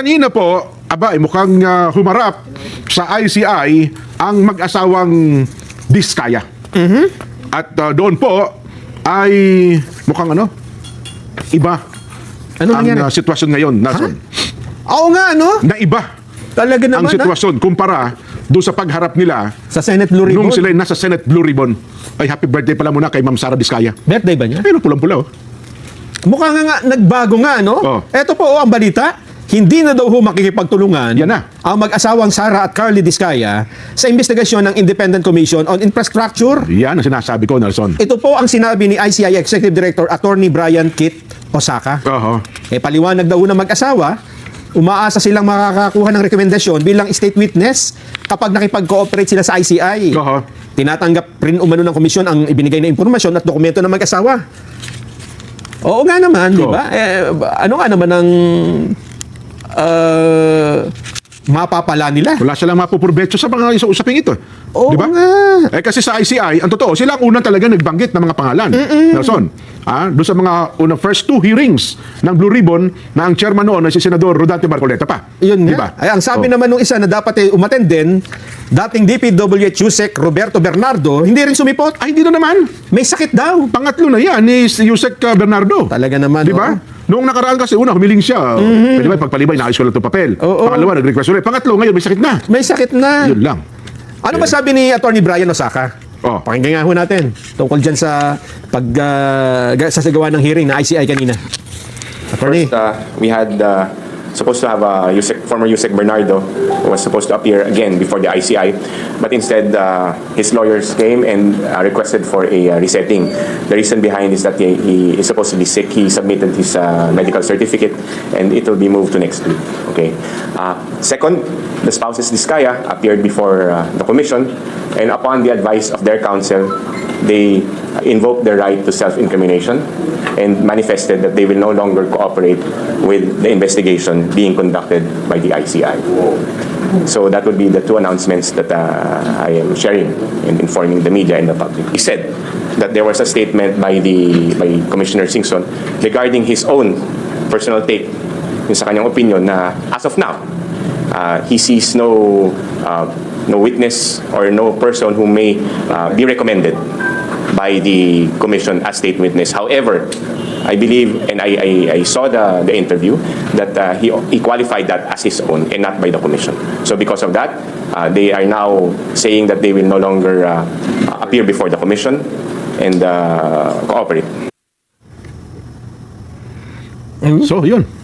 kanina po, aba, eh, mukhang ah, humarap sa ICI ang mag-asawang Diskaya. At ah, doon po ay mukhang ano, iba Ano ang nangyari? ah, sitwasyon ngayon, Nason. Oo nga, no? Na iba Talaga ang naman, ah. sitwasyon kumpara doon sa pagharap nila Sa Senate Blue Ribbon. nung sila nasa Senate Blue Ribbon. Ay, happy birthday pala muna kay Ma'am Sara Diskaya. Birthday ba niya? Ayun, pulang-pula oh. Mukha nga nga, nagbago nga, no? Oh. Eto po oh, ang balita. Hindi na daw ho makikipagtulungan Yan na. ang mag-asawang Sara at Carly Discaya sa investigasyon ng Independent Commission on Infrastructure. Yan ang sinasabi ko, Nelson. Ito po ang sinabi ni ICI Executive Director Attorney Brian Kit Osaka. Oho. Eh paliwanag daw ng mag-asawa, umaasa silang makakakuha ng rekomendasyon bilang state witness kapag nakipag-cooperate sila sa ICI. Oho. Tinatanggap rin umano ng komisyon ang ibinigay na impormasyon at dokumento ng mag-asawa. Oo nga naman, di ba? Eh, ano nga naman ang uh, mapapala nila? Wala silang mapupurbecho sa mga isa usaping ito. Oo Di ba? nga. Eh kasi sa ICI, ang totoo, sila ang unang talaga nagbanggit ng mga pangalan. Nelson, ah, doon sa mga unang first two hearings ng Blue Ribbon na ang chairman noon ay si Senador Rodante Marcoleta pa. Yun nga. Di ba? Ay, ang sabi Oh. naman nung isa na dapat eh, umattend din, dating DPWH USEC Roberto Bernardo, hindi rin sumipot. Ay, hindi na naman. May sakit daw. Pangatlo na yan ni Yusek uh, Bernardo. Talaga naman, Di ba? Oo. Noong nakaraan kasi, una, humiling siya. Pwede ba, pagpalibay, naayos ko lang itong papel. Oo. Pangalawa, nag-request ulit. Pangatlo, ngayon, may sakit na. May sakit na. Yun lang. Ano ba sabi ni Attorney Brian Osaka? Oh. Pakinggan nga ho natin tungkol dyan sa pag uh, sasagawa ng hearing na ICI kanina. Attorney. First, uh, we had uh, supposed to have uh, Yusek, former Yusek Bernardo was supposed to appear again before the ICI, but instead uh, his lawyers came and uh, requested for a uh, resetting. The reason behind is that he, he is supposed to be sick. He submitted his uh, medical certificate, and it will be moved to next week. Okay. Uh, second, the spouses Diskaya appeared before uh, the commission, and upon the advice of their counsel, they invoked their right to self-incrimination and manifested that they will no longer cooperate with the investigation being conducted by the ICI. So that would be the two announcements that uh, I am sharing and informing the media and the public. He said that there was a statement by the by Commissioner Singson regarding his own personal take yung sa kanyang opinion na as of now uh, he sees no uh, no witness or no person who may uh, be recommended by the commission as state witness. However, I believe and I, I, I saw the, the interview that uh, he, he qualified that as his own and not by the commission. So because of that, uh, they are now saying that they will no longer uh, appear before the commission and uh, cooperate. So, yun.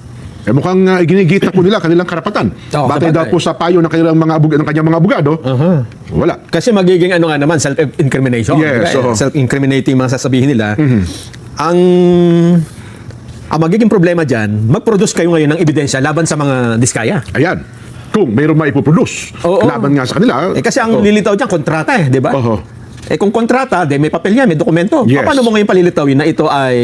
Eh, mukhang uh, ginigita po nila kanilang karapatan. Oo, Batay daw po sa payo ng kanilang mga abog- ng kanyang mga abogado. Wala. Kasi magiging ano nga naman, self-incrimination. Yes, oo. Self-incriminating mga sasabihin nila. Ang ang magiging problema dyan, mag-produce kayo ngayon ng ebidensya laban sa mga diskaya. Ayan. Kung mayroong maipuproduce Oo. laban nga sa kanila. Eh kasi ang oh, lilitaw dyan, kontrata eh, di ba? Oho. Eh kung kontrata, de may papel yan, may dokumento. Yes. Paano mo ngayon palilitawin na ito ay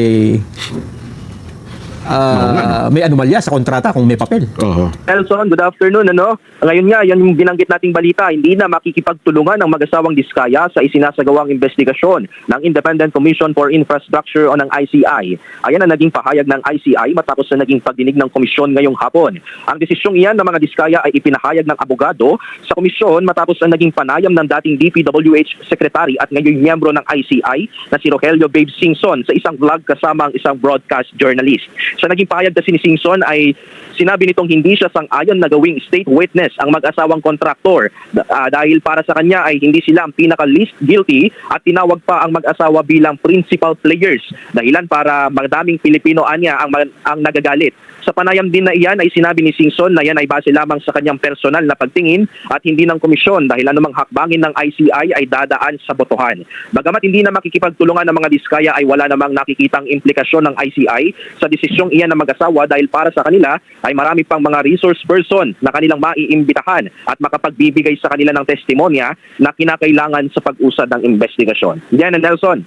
ah, may anomalya sa kontrata kung may papel? Oho. Nelson, good afternoon. Ano? Ngayon nga, yan yung binanggit nating balita. Hindi na makikipagtulungan ng mag-asawang Diskaya sa isinasagawang investigasyon ng Independent Commission for Infrastructure o ng ICI. Ayan ang naging pahayag ng ICI matapos na naging pagdinig ng komisyon ngayong hapon. Ang desisyong iyan ng mga Diskaya ay ipinahayag ng abogado sa komisyon matapos na naging panayam ng dating DPWH Secretary at ngayon miyembro ng ICI na si Rogelio Babe Singson sa isang vlog kasama ang isang broadcast journalist. Sa naging pahayag kasi ni Singson ay sinabi nitong hindi siya sang-ayon na gawing state witness ang mag-asawang kontraktor Ah, dahil para sa kanya ay hindi sila ang pinaka-least guilty at tinawag pa ang mag-asawa bilang principal players dahilan para magdaming Pilipino anya ang, ang nagagalit. Sa panayam din na iyan ay sinabi ni Singson na yan ay base lamang sa kanyang personal na pagtingin at hindi ng komisyon dahil anumang hakbangin ng ICI ay dadaan sa botohan. Bagamat hindi na makikipagtulungan ng mga diskaya ay wala namang nakikitang implikasyon ng ICI sa desisyong iyan ng mag-asawa dahil para sa kanila ay marami pang mga resource person na kanilang maiimbitahan at makapagbibigay sa kanila ng testimonya na kinakailangan sa pag-usad ng investigasyon. Yan Nelson.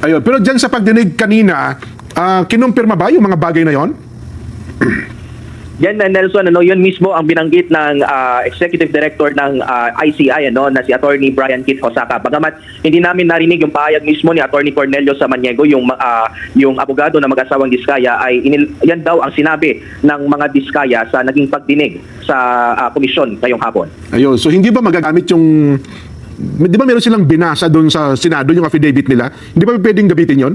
Ayun. Pero dyan sa pagdinig kanina, ah, kinumpirma ba yung mga bagay na yon? Yan na Nelson, ano, yun mismo ang binanggit ng ah, Executive Director ng ah, ICI ano, na si Attorney Brian Kit Osaka. Bagamat hindi namin narinig yung pahayag mismo ni Attorney Cornelio Samaniego, yung ah, yung abogado na mag-asawang Diskaya ay inil- yan daw ang sinabi ng mga Diskaya sa naging pagdinig sa ah, komisyon ngayong hapon. Ayun, so hindi ba magagamit yung di ba meron silang binasa doon sa Senado yung affidavit nila? Hindi ba pwedeng gamitin 'yon?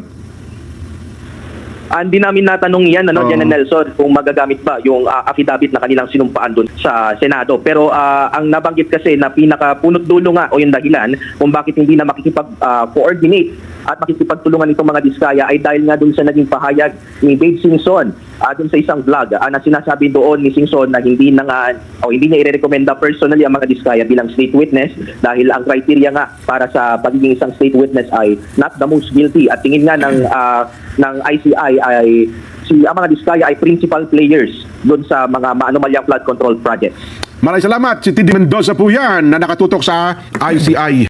Ah, Hindi namin natanong yan, ano, Oo. General Nelson, kung magagamit ba yung ah, affidavit na kanilang sinumpaan doon sa Senado. Pero ah, ang nabanggit kasi na pinaka-punot dulo nga o yung dahilan kung bakit hindi na makikipag-coordinate at makikipagtulungan itong mga diskaya ay dahil nga doon sa naging pahayag ni Dave Singson ah, doon sa isang vlog ah, na sinasabi doon ni Singson na hindi na nga o hindi niya irerekomenda personally ang mga diskaya bilang state witness dahil ang criteria nga para sa pagiging isang state witness ay not the most guilty at tingin nga ng ah, ng ICI ay si ang mga diskaya ay principal players doon sa mga maanomalyang flood control projects. Maraming salamat si Tidi Mendoza po yan na nakatutok sa ICI.